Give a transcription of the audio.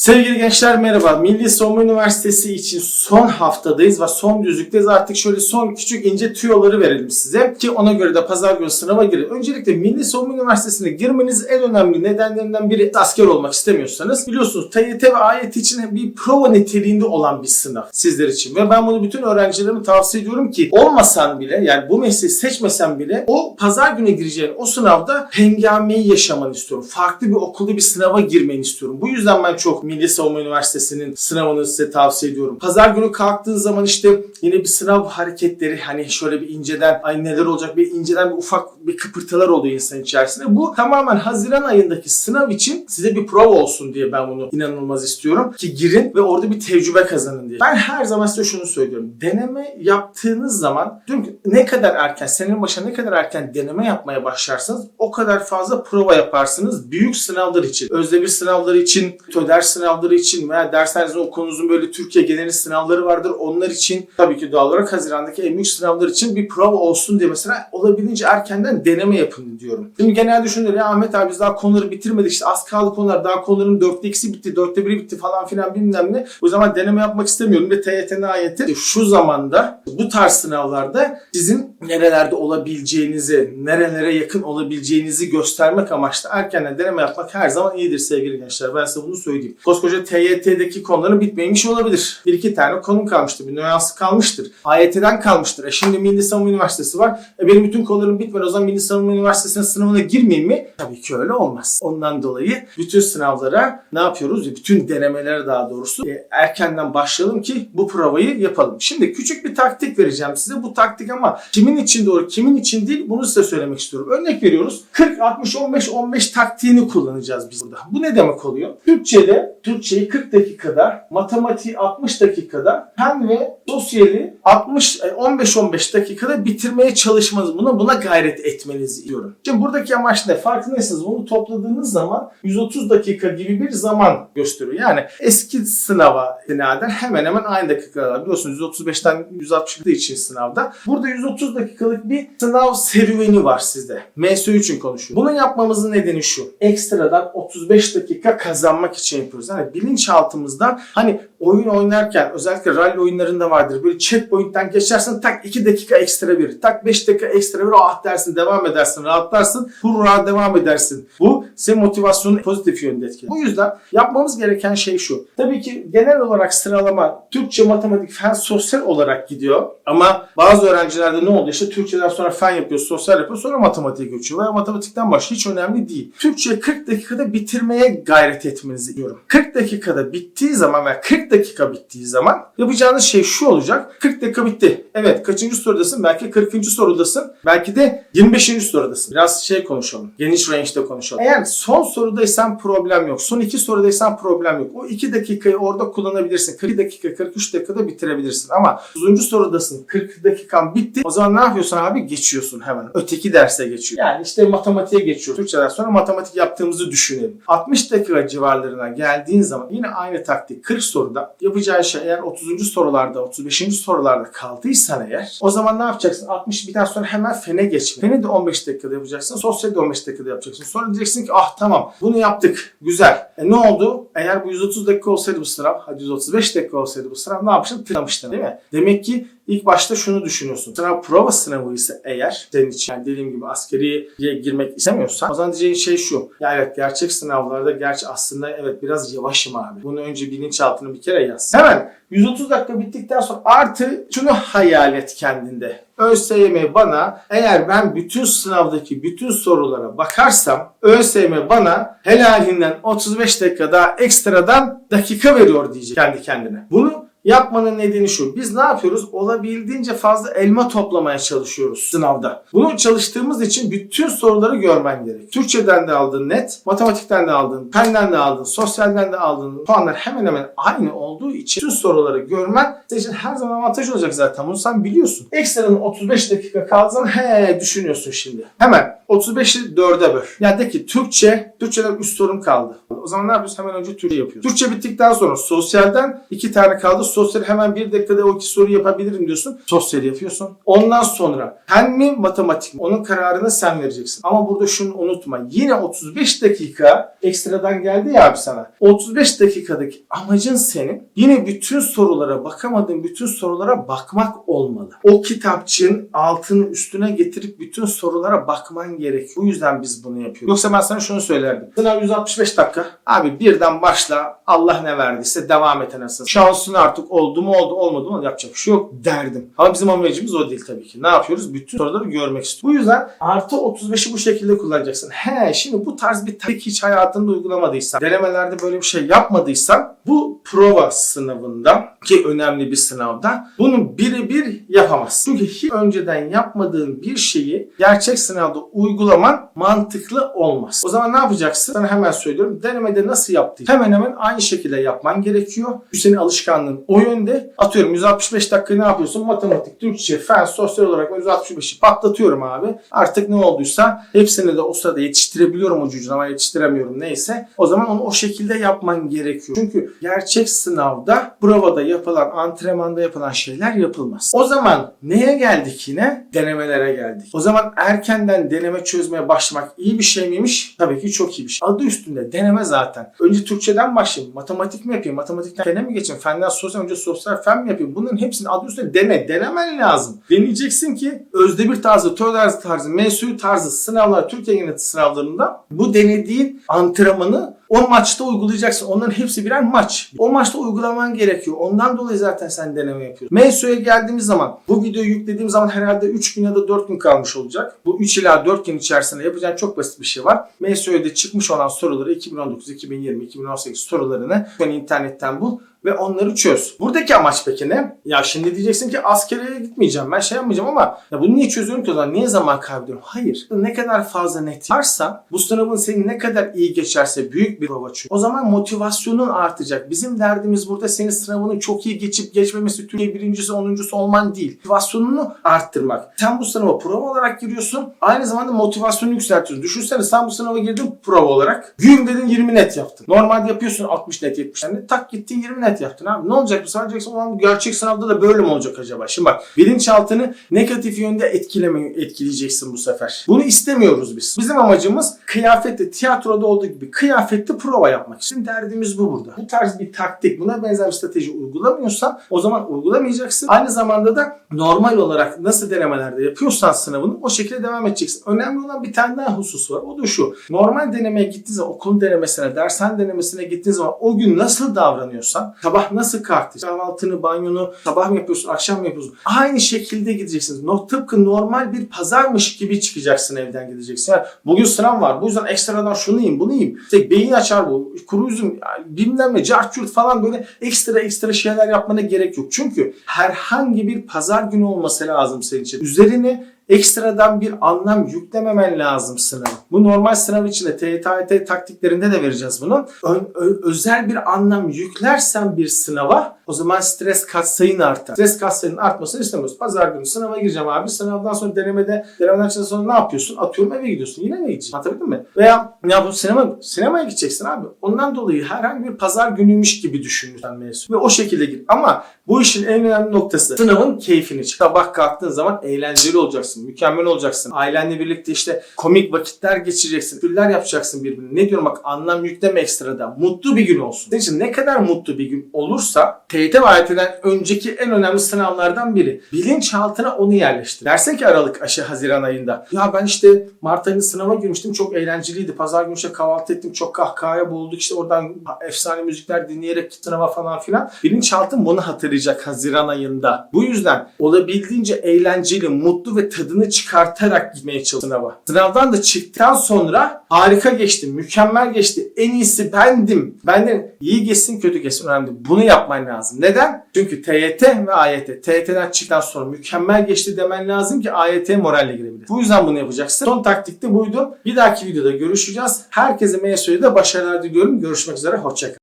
Sevgili gençler merhaba. Milli Savunma Üniversitesi için son haftadayız ve son düzlükteyiz. Artık şöyle son küçük ince tüyoları verelim size ki ona göre de pazar günü sınava girin. Öncelikle Milli Savunma Üniversitesi'ne girmeniz en önemli nedenlerinden biri asker olmak istemiyorsanız biliyorsunuz TYT ve AYT için bir prova niteliğinde olan bir sınav sizler için. Ve ben bunu bütün öğrencilerime tavsiye ediyorum ki olmasan bile yani bu mesleği seçmesen bile o pazar günü gireceğin o sınavda hengameyi yaşamanı istiyorum. Farklı bir okulda bir sınava girmeni istiyorum. Bu yüzden ben çok Milli Savunma Üniversitesi'nin sınavını size tavsiye ediyorum. Pazar günü kalktığın zaman işte yine bir sınav hareketleri hani şöyle bir inceden ay neler olacak bir inceden bir ufak bir kıpırtılar oluyor insan içerisinde. Bu tamamen Haziran ayındaki sınav için size bir prova olsun diye ben bunu inanılmaz istiyorum ki girin ve orada bir tecrübe kazanın diye. Ben her zaman size şunu söylüyorum. Deneme yaptığınız zaman diyorum ki ne kadar erken senenin başına ne kadar erken deneme yapmaya başlarsanız o kadar fazla prova yaparsınız büyük sınavlar için. Özde bir sınavları için, TÖDER sınavları için veya derslerinizin okulunuzun böyle Türkiye geneli sınavları vardır. Onlar için tabii ki doğal olarak Haziran'daki en büyük sınavlar için bir prova olsun diye mesela olabildiğince erkenden deneme yapın diyorum. Şimdi genelde şunu ya Ahmet abi biz daha konuları bitirmedik işte az kaldı konular daha konuların dörtte ikisi bitti dörtte biri bitti falan filan bilmem ne. O zaman deneme yapmak istemiyorum ve TYT ayeti şu zamanda bu tarz sınavlarda sizin nerelerde olabileceğinizi, nerelere yakın olabileceğinizi göstermek amaçlı erkenden deneme yapmak her zaman iyidir sevgili gençler. Ben size bunu söyleyeyim. Koskoca TYT'deki konuların bitmemiş olabilir. Bir iki tane konum kalmıştır. Bir nüansı kalmıştır. AYT'den kalmıştır. E şimdi Milli Savunma Üniversitesi var. E benim bütün konularım bitmedi. O zaman Milli Savunma Üniversitesi'nin sınavına girmeyeyim mi? Tabii ki öyle olmaz. Ondan dolayı bütün sınavlara ne yapıyoruz? Bütün denemelere daha doğrusu e, erkenden başlayalım ki bu provayı yapalım. Şimdi küçük bir taktik vereceğim size. Bu taktik ama kimin için doğru, kimin için değil bunu size söylemek istiyorum. Örnek veriyoruz. 40 60 15 15 taktiğini kullanacağız biz burada. Bu ne demek oluyor? Türkçe'de Türkçeyi 40 dakikada, matematiği 60 dakikada, fen ve sosyali 60 15-15 dakikada bitirmeye çalışmanız, buna buna gayret etmenizi diyorum. Şimdi buradaki amaç ne? Farkındaysanız bunu topladığınız zaman 130 dakika gibi bir zaman gösteriyor. Yani eski sınava binaden hemen hemen aynı dakikalar. Biliyorsunuz 135'ten 160 için sınavda. Burada 130 dakikalık bir sınav serüveni var sizde. MSÖ için konuşuyorum. Bunu yapmamızın nedeni şu. Ekstradan 35 dakika kazanmak için yapıyoruz. Yani bilinçaltımızdan hani oyun oynarken özellikle rally oyunlarında vardır. Böyle checkpoint'ten geçersin tak 2 dakika ekstra verir. Tak 5 dakika ekstra verir. Ah dersin devam edersin rahatlarsın. Hurra devam edersin. Bu senin motivasyonunu pozitif yönde etkiler. Bu yüzden yapmamız gereken şey şu. Tabii ki genel olarak sıralama Türkçe, matematik, fen, sosyal olarak gidiyor. Ama bazı öğrencilerde ne oldu? İşte Türkçeden sonra fen yapıyor, sosyal yapıyor, sonra matematiğe geçiyor. Veya matematikten başlıyor. Hiç önemli değil. Türkçe 40 dakikada bitirmeye gayret etmenizi diyorum. 40 dakikada bittiği zaman veya 40 dakika bittiği zaman yapacağınız şey şu olacak. 40 dakika bitti. Evet kaçıncı sorudasın? Belki 40. sorudasın. Belki de 25. sorudasın. Biraz şey konuşalım. Geniş range'de konuşalım. Eğer son sorudaysan problem yok. Son iki sorudaysan problem yok. O 2 dakikayı orada kullanabilirsin. 40 dakika, 43 dakikada bitirebilirsin. Ama 9. sorudasın. 40 dakikan bitti. O zaman ne yapıyorsun abi? Geçiyorsun hemen. Öteki derse geçiyor. Yani işte matematiğe geçiyor. Türkçeden sonra matematik yaptığımızı düşünelim. 60 dakika civarlarına geldiğin zaman yine aynı taktik 40 soruda yapacağın şey eğer 30. sorularda 35. sorularda kaldıysan eğer o zaman ne yapacaksın? 60 biten sonra hemen fene geçme. Feni de 15 dakikada yapacaksın. Sosyal de 15 dakikada yapacaksın. Sonra diyeceksin ki ah tamam bunu yaptık. Güzel. E ne oldu? Eğer bu 130 dakika olsaydı bu sınav, hadi 135 dakika olsaydı bu sınav ne yapmıştın? Tıklamıştın değil mi? Demek ki ilk başta şunu düşünüyorsun. Sınav prova sınavı ise eğer senin için yani dediğim gibi askeriye girmek istemiyorsan o zaman diyeceğin şey şu. Ya evet gerçek sınavlarda gerçi aslında evet biraz yavaşım abi. Bunu önce bilinçaltına bir kere yaz. Hemen 130 dakika bittikten sonra artı şunu hayal et kendinde. ÖSYM bana eğer ben bütün sınavdaki bütün sorulara bakarsam ÖSYM bana helalinden 35 dakika daha ekstradan dakika veriyor diyecek kendi kendine. Bunu Yapmanın nedeni şu. Biz ne yapıyoruz? Olabildiğince fazla elma toplamaya çalışıyoruz sınavda. Bunu çalıştığımız için bütün soruları görmen gerek. Türkçeden de aldığın net, matematikten de aldığın, penden de aldığın, sosyalden de aldığın puanlar hemen hemen aynı olduğu için bütün soruları görmen senin için her zaman avantaj olacak zaten. Bunu sen biliyorsun. Ekstranın 35 dakika kaldı zaman he düşünüyorsun şimdi. Hemen 35'i 4'e böl. Yani de ki Türkçe, Türkçeden 3 sorum kaldı. O zaman ne yapıyoruz? Hemen önce Türkçe yapıyoruz. Türkçe bittikten sonra sosyalden 2 tane kaldı. Sosyal hemen 1 dakikada o iki soruyu yapabilirim diyorsun. Sosyal yapıyorsun. Ondan sonra fen mi matematik mi? Onun kararını sen vereceksin. Ama burada şunu unutma. Yine 35 dakika ekstradan geldi ya abi sana. 35 dakikadaki amacın senin yine bütün sorulara bakamadığın bütün sorulara bakmak olmalı. O kitapçığın altını üstüne getirip bütün sorulara bakman gerekiyor. Bu yüzden biz bunu yapıyoruz. Yoksa ben sana şunu söylerdim. Sınav 165 dakika. Abi birden başla. Allah ne verdiyse devam et anasını. Şansın artık oldu mu oldu olmadı mı yapacak bir şey yok derdim. Ama bizim amacımız o değil tabii ki. Ne yapıyoruz? Bütün soruları görmek istiyoruz. Bu yüzden artı 35'i bu şekilde kullanacaksın. He şimdi bu tarz bir taktik hiç hayatında uygulamadıysan, denemelerde böyle bir şey yapmadıysan bu prova sınavında ki önemli bir sınavda bunu birebir yapamazsın. Çünkü hiç önceden yapmadığın bir şeyi gerçek sınavda uygulaman mantıklı olmaz. O zaman ne yapacaksın? Sana hemen söylüyorum. Denemede nasıl yaptın? Hemen hemen aynı şekilde yapman gerekiyor. Bu alışkanlığın o yönde. Atıyorum 165 dakika ne yapıyorsun? Matematik, Türkçe, fen, sosyal olarak 165'i patlatıyorum abi. Artık ne olduysa hepsini de o sırada yetiştirebiliyorum o ama yetiştiremiyorum neyse. O zaman onu o şekilde yapman gerekiyor. Çünkü gerçek sınavda, provada yapılan, antrenmanda yapılan şeyler yapılmaz. O zaman neye geldik yine? Denemelere geldik. O zaman erkenden deneme çözmeye başlamak iyi bir şey miymiş? Tabii ki çok iyi bir şey. Adı üstünde deneme zaten. Önce Türkçeden başlayayım. Matematik mi yapayım? Matematikten fene mi geçeyim? Fenden sosyal önce sosyal fen mi yapayım? Bunların hepsini adı üstünde dene. Denemen lazım. Deneyeceksin ki Özdemir tarzı, Töder tarzı, MSU tarzı sınavlar, Türkiye genel sınavlarında bu denediğin antrenmanı o maçta uygulayacaksın. Onların hepsi birer maç. O maçta uygulaman gerekiyor. Ondan dolayı zaten sen deneme yapıyorsun. MSU'ya geldiğimiz zaman bu videoyu yüklediğim zaman herhalde 3 gün ya da 4 gün kalmış olacak. Bu 3 ila 4 gün içerisinde yapacağın çok basit bir şey var. MSU'ya çıkmış olan soruları 2019, 2020, 2018 sorularını sen internetten bul ve onları çöz. Buradaki amaç peki ne? Ya şimdi diyeceksin ki askeriyeye gitmeyeceğim. Ben şey yapmayacağım ama ya bunu niye çözüyorum ki o zaman? Niye zaman kaybediyorum? Hayır. Ne kadar fazla net varsa bu sınavın senin ne kadar iyi geçerse büyük bir prova çünkü. O zaman motivasyonun artacak. Bizim derdimiz burada senin sınavının çok iyi geçip geçmemesi, Türkiye birincisi, onuncusu olman değil. Motivasyonunu arttırmak. Sen bu sınava prova olarak giriyorsun. Aynı zamanda motivasyonu yükseltiyorsun. Düşünsene sen bu sınava girdin prova olarak. Gün dedin 20 net yaptın. Normalde yapıyorsun 60 net 70 net. Tak gittin 20 net yaptın abi. Ne olacak bu? Sen diyeceksin ulan gerçek sınavda da böyle mi olacak acaba? Şimdi bak bilinçaltını negatif yönde etkileme, etkileyeceksin bu sefer. Bunu istemiyoruz biz. Bizim amacımız kıyafette, tiyatroda olduğu gibi kıyafette prova yapmak. Şimdi derdimiz bu burada. Bu tarz bir taktik, buna benzer bir strateji uygulamıyorsan o zaman uygulamayacaksın. Aynı zamanda da normal olarak nasıl denemelerde yapıyorsan sınavını o şekilde devam edeceksin. Önemli olan bir tane daha husus var. O da şu. Normal denemeye gittiğin zaman okulun denemesine, dershane denemesine gittiğin zaman o gün nasıl davranıyorsan, sabah nasıl kalktın, kahvaltını, banyonu sabah mı yapıyorsun, akşam mı yapıyorsun? Aynı şekilde gideceksiniz. No, tıpkı normal bir pazarmış gibi çıkacaksın evden gideceksin. Yani bugün sınav var. Bu yüzden ekstradan şunu yiyeyim, bunu yiyeyim. İşte beyin açar bu. Kuru üzüm, bilmem ne, carçurt falan böyle ekstra ekstra şeyler yapmana gerek yok. Çünkü herhangi bir pazar günü olması lazım senin için. Üzerine ekstradan bir anlam yüklememen lazım sınava. Bu normal sınav içinde TYT taktiklerinde de vereceğiz bunu. Ö- ö- özel bir anlam yüklersen bir sınava o zaman stres katsayın artar. Stres katsayının artmasını istemiyoruz. Pazar günü sınava gireceğim abi. Sınavdan sonra denemede, denemeden sonra ne yapıyorsun? Atıyorum eve gidiyorsun. Yine eve gideceksin. Anlatabildim mi? Veya ne yapıyorsun? Sinema, sinemaya gideceksin abi. Ondan dolayı herhangi bir pazar günüymüş gibi düşün lütfen mevzu. Ve o şekilde gir. Ama bu işin en önemli noktası sınavın keyfini çık. Sabah kalktığın zaman eğlenceli olacaksın. Mükemmel olacaksın. Ailenle birlikte işte komik vakitler geçireceksin. Küller yapacaksın birbirine. Ne diyorum bak anlam yükleme ekstradan. Mutlu bir gün olsun. Senin için ne kadar mutlu bir gün olursa TYT ve önceki en önemli sınavlardan biri. Bilinçaltına onu yerleştir. Dersin ki Aralık aşı Haziran ayında. Ya ben işte Mart ayında sınava girmiştim. Çok eğlenceliydi. Pazar günü işte kahvaltı ettim. Çok kahkahaya boğulduk. İşte oradan efsane müzikler dinleyerek sınava falan filan. Bilinçaltın bunu hatırlayacak Haziran ayında. Bu yüzden olabildiğince eğlenceli, mutlu ve tadını çıkartarak gitmeye çalış sınava. Sınavdan da çıktıktan sonra harika geçti, mükemmel geçti. En iyisi bendim. Benden iyi geçsin, kötü geçsin önemli. değil. Bunu yapman lazım. Neden? Çünkü TYT ve AYT. TYT'den çıktıktan sonra mükemmel geçti demen lazım ki AYT moralle girebilir. Bu yüzden bunu yapacaksın. Son taktik de buydu. Bir dahaki videoda görüşeceğiz. Herkese MSU'ya da başarılar diliyorum. Görüşmek üzere. Hoşçakalın.